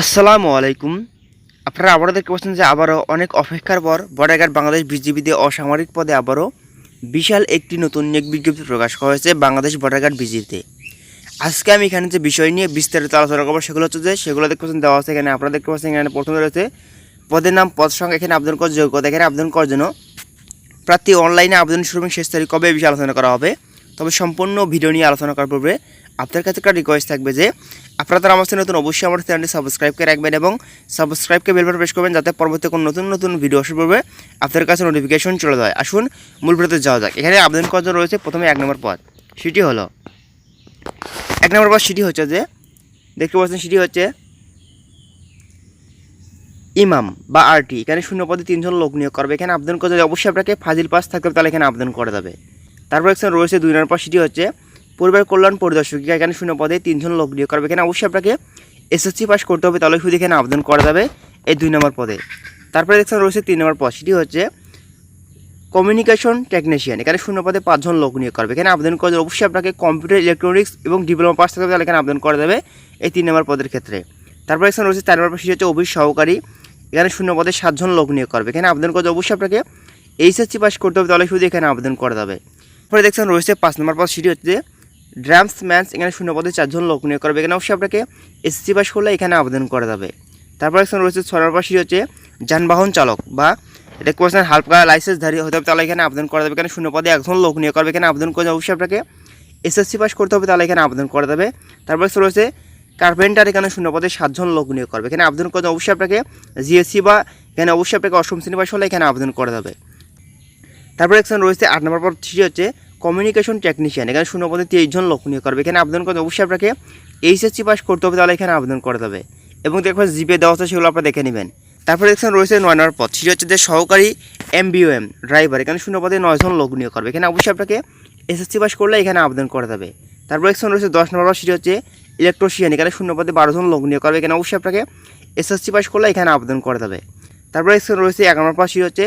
আসসালামু আলাইকুম। আপনারা আবারও দেখতে পাচ্ছেন যে আবারও অনেক অপেক্ষার পর বর্ডারঘাট বাংলাদেশ বিজিবিতে অসামরিক পদে আবারও বিশাল একটি নতুন নিয়োগ বিজ্ঞপ্তি প্রকাশ করা হয়েছে বাংলাদেশ বর্ডারঘাট বিজিতে আজকে আমি এখানে যে বিষয় নিয়ে বিস্তারিত আলোচনা করব সেগুলো হচ্ছে যে সেগুলো দেখতে পাচ্ছেন দেওয়া আছে এখানে, আপনারা দেখতে পাচ্ছেন এখানে প্রথমে রয়েছে পদের নাম, পদ সংখ্যা, এখানে আবেদন করার যোগ্যতা, এখানে আবেদন করার জন্য প্রার্থী অনলাইনে আবেদন শুরু শেষ তারিখ কবে বিষয়ে আলোচনা করা হবে। তবে সম্পূর্ণ ভিডিও নিয়ে আলোচনা করার পূর্বে আপনার কাছে একটা রিকোয়েস্ট থাকবে যে, আপনারা তারা আমার নতুন, অবশ্যই আমার চ্যানেলটি সাবস্ক্রাইব করে রাখবেন এবং সাবস্ক্রাইবকে বেল বাটন প্রেস করবেন যাতে পরবর্তী কোনো নতুন নতুন ভিডিও আসার পূর্বে আপনার কাছে নোটিফিকেশন চলে যায়। আসুন, মূল ভিডিওতে যাওয়া যাক। এখানে আবেদন করার জন্য রয়েছে প্রথমে এক নম্বর পদ সেটি হলো। এক নম্বর পদ সেটি হচ্ছে যে, দেখতে পাচ্ছেন সেটি হচ্ছে ইমাম বা আরটি। এখানে শূন্য পদে তিনজন লোক নিয়োগ করবে। এখানে আবেদন করতে অবশ্যই আপনাকে ফাজিল পাস থাকতে হবে, তাহলে এখানে আবেদন করা যাবে তারপর এখানে রয়েছে দুই নম্বর সেটি হচ্ছে পরিবার কল্যাণ পরিদর্শক। এখানে শূন্য পদে তিনজন লোক নিয়োগ করবে। এখানে অবশ্যই আপনাকে এসএসসি পাস করতে হবে, তাহলে শুধু এখানে আবেদন করা যাবে এই দুই নম্বর পদে। তারপরে দেখছেন রয়েছে তিন নম্বর পদ, সেটি হচ্ছে কমিউনিকেশন টেকনিশিয়ান এখানে শূন্য পদে পাঁচজন লোক নিয়োগ করবে। এখানে আবেদন করে অবশ্যই আপনাকে কম্পিউটার ইলেকট্রনিক্স এবং ডিপ্লোমা পাস থাকতে হবে তাহলে এখানে আবেদন করা যাবে এই তিন নম্বর পদের ক্ষেত্রে। তারপরে এখানে রয়েছে চার নম্বর পদ, সেটি হচ্ছে অফিস সহকারী। এখানে শূন্য পদে সাতজন লোক নিয়োগ করবে। এখানে আবেদন করতে অবশ্যই আপনাকে এইচএসসি পাস করতে হবে, তাহলে শুধু এখানে আবেদন করা যাবে। তারপরে দেখছেন রয়েছে পাঁচ নম্বর পদ, সেটি হচ্ছে ড্রামস ম্যানস, এখানে শূন্য পদে চারজন লোক নিয়োগ করবে। এখানে অবশ্যই আপনাকে এসসি পাস করলে এখানে আবেদন করা যাবে। তারপর এখানে রয়েছে ছয় নম্বর সেটি হচ্ছে যানবাহন চালক বা এটা কোয়েশন হালকা লাইসেন্সধারী হতে হবে, তাহলে এখানে আবেদন করা যাবে। এখানে শূন্য পদে একজন লোক নিয়োগ করবে, এখানে আবেদন করে অবশ্যই আপনাকে এসএসসি পাস করতে হবে, তাহলে এখানে আবেদন করা যাবে। তারপর রয়েছে কার্পেন্টার এখানে শূন্য পদে সাতজন লোক নিয়োগ করবে। এখানে আবেদন করতে অবশ্যই আপনাকে জিএসসি বা এখানে অবশ্যই আপনাকে অষ্টম শ্রেণি পাস হলে এখানে আবেদন করা যাবে। তারপর এখানে রয়েছে আট নম্বর পদ সেটি হচ্ছে কমিউনিকেশন টেকনিশিয়ান এখানে শূন্য পদে তেইশ জন লোক নিয়োগ করবে। এখানে আবেদন করতে অবশ্যই আপনাকে এইচএসসি পাস করতে হবে, তাহলে এখানে আবেদন করা যাবে এবং দেখবেন জিপে দেওয়া আছে, সেগুলো আপনারা দেখে নেবেন। তারপরে দেখছেন রয়েছে নয় নম্বর পদ। সেটি হচ্ছে যে সহকারী এমবিওএম ড্রাইভার এখানে শূন্য পদে নয়জন লোক নিয়োগ করবে। এখানে অবশ্যই আপনাকে এসএসসি পাস করলে এখানে আবেদন করা যাবে তারপর দেখছেন রয়েছে দশ নম্বর পদ। সেটি হচ্ছে ইলেকট্রিশিয়ান এখানে শূন্য পদে বারোজন লোক নিয়োগ করবে। এখানে অবশ্যই আপনাকে এসএসসি পাস করলে এখানে আবেদন করা যাবে তারপরে দেখছেন রয়েছে এক নম্বর পদ। সেটি হচ্ছে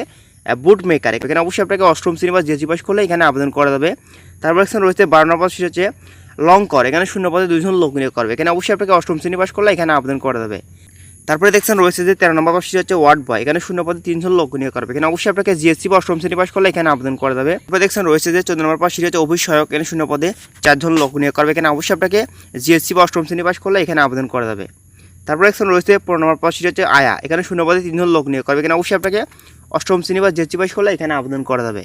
বুট মেকার এখানে অবশ্যই আপনাকে অষ্টম শ্রেণি বা জিএসসি পাস করলে এখানে আবেদন করা যাবে। তারপর এখানে রয়েছে বারো নম্বর পদ হচ্ছে লং কর এখানে শূন্য পদে দুজন লোক নিয়োগ করবে। এখানে অবশ্যই আপনাকে অষ্টম শ্রেণি পাস করলে এখানে আবেদন করা যাবে। তারপরে দেখছেন রয়েছে যে তেরো নম্বর পদ হচ্ছে ওয়ার্ড বয় এখানে শূন্য পদে তিনজন লোক নিয়োগ করবে। এখানে অবশ্যই আপনাকে জিএসসি বা অষ্টম শ্রেণি পাস করলে এখানে আবেদন করা যাবে। তারপরে দেখছেন রয়েছে যে চোদ্দ নম্বর পদ হচ্ছে অফিস সহায়ক এখানে শূন্য পদে চারজন লোক নিয়োগ করবে। এখানে অবশ্যই আপনাকে জিএসসি বা অষ্টম শ্রেণি পাস করলে এখানে আবেদন করা যাবে। তারপরে দেখছেন রয়েছে পনেরো নম্বর পদ হচ্ছে আয়া। এখানে শূন্য পদে তিনজন লোক নিয়োগ করবে। এখানে অবশ্যই আপনাকে অষ্টম শ্রেণি বা জিএসসি পাস করলে এখানে আবেদন করা যাবে।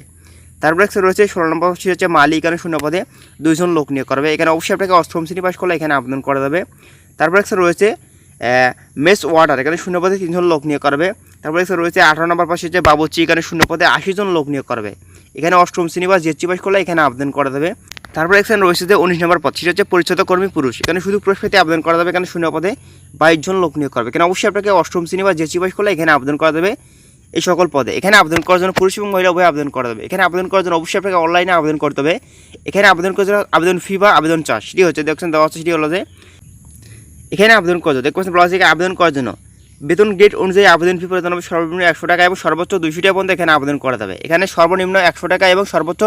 তারপরে একটা রয়েছে ষোলো নম্বর পদ হচ্ছে মালি এখানে শূন্য পদে দুইজন লোক নিয়োগ করবে। এখানে অবশ্যই আপনাকে অষ্টম শ্রেণি পাস করলে এখানে আবেদন করা যাবে। তারপরে একটা রয়েছে মেস ওয়াটার। এখানে শূন্য পদে তিনজন লোক নিয়োগ করবে। তারপরে রয়েছে আঠারো নম্বর পাশে হচ্ছে বাবুচি এখানে শূন্য পদে আশি জন লোক নিয়োগ করবে। এখানে অষ্টম শ্রেণি বা জিএসসি পাস করলে এখানে আবেদন করা যাবে। তারপরে এখানে রয়েছে যে উনিশ নম্বর পদ, সেটা হচ্ছে পরিচ্ছদ কর্মী পুরুষ। এখানে শুধু পুরুষ পেতে আবেদন করা যাবে, এখানে শূন্য পদে বাইশ জন লোক নিয়োগ করবে। এখানে অবশ্যই আপনাকে অষ্টম শ্রেণি বা জিএসসি পাস করলে এখানে আবেদন করা যাবে, এই সকল পদে। এখানে আবেদন করার জন্য পুরুষ এবং মহিলা উভয় আবেদন করা যাবে। এখানে আবেদন করার জন্য অবশ্যই আপনাকে অনলাইনে আবেদন করতে হবে। এখানে আবেদন করার জন্য আবেদন ফি বা আবেদন চার্জ সেটি হচ্ছে, দেখছেন দেওয়া হচ্ছে সেটি হলো যে এখানে আবেদন করতে দেখবেন বলা হচ্ছে আবেদন করার জন্য বেতন গ্রেড অনুযায়ী আবেদন ফি প্রদান হবে সর্বনিম্ন একশো টাকা এবং সর্বোচ্চ দুশো টাকা পর্যন্ত এখানে আবেদন করা যাবে। এখানে সর্বনিম্ন একশো টাকা এবং সর্বোচ্চ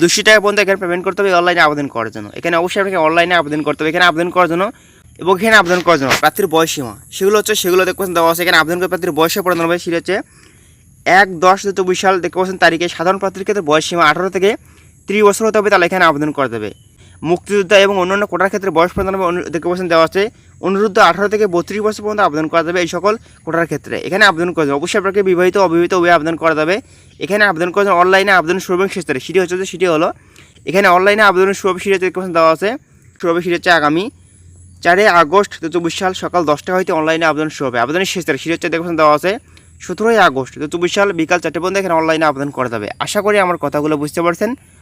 দুশো টাকা পর্যন্ত এখানে পেমেন্ট করতে হবে অনলাইনে আবেদন করার জন্য। এখানে অবশ্যই আপনাকে অনলাইনে আবেদন করতে হবে, এখানে আবেদন করার জন্য এবং এখানে আবেদন করার জন্য প্রার্থীর সীমা। সেগুলো হচ্ছে, সেগুলো দেখবেন দেওয়া আছে। এখানে আবেদন করে প্রার্থীর বয়সে প্রদান হবে, সেটা হচ্ছে এক দশ দু চব্বিশ সাল দেখতে পাচ্ছেন তারিখে। সাধারণ প্রার্থীর ক্ষেত্রে সীমা আঠারো থেকে ত্রিশ বছর হতে হবে, তাহলে এখানে আবেদন করা যাবে মুক্তিযোদ্ধা এবং অন্যান্য কোটার ক্ষেত্রে বয়স অনু- দেখতে পাচ্ছেন দেওয়া আছে। অনুরুদ্ধ আঠারো থেকে বত্রিশ বছর পর্যন্ত আবেদন করা যাবে এই সকল কোটার ক্ষেত্রে। এখানে আবেদন করা যাবে। অবশ্যই আপনাকে বিবাহিত, অবিবাহিত উভয় আবেদন করা যাবে। এখানে আবেদন করার জন্য অনলাইনে আবেদন শুরু এবং শেষ তারিখ। সেটি হচ্ছে যে সেটি হলো, এখানে অনলাইনে আবেদনের শুরু সিরিজ দেখতে পাচ্ছেন দেওয়া আছে। শুরু সিরিজ হচ্ছে আগামী চারই আগস্ট দু চব্বিশ সাল সকাল দশটা হইতে অনলাইনে আবেদন শুরু হবে। আবেদনের শেষ তারিখ, সেটি হচ্ছে দেখবেন দেওয়া আছে, সতেরোই আগস্ট দু চব্বিশ সাল বিকাল চারটে পর্যন্ত এখানে অনলাইনে আবেদন করা যাবে। আশা করি আমার কথাগুলো বুঝতে পারছেন।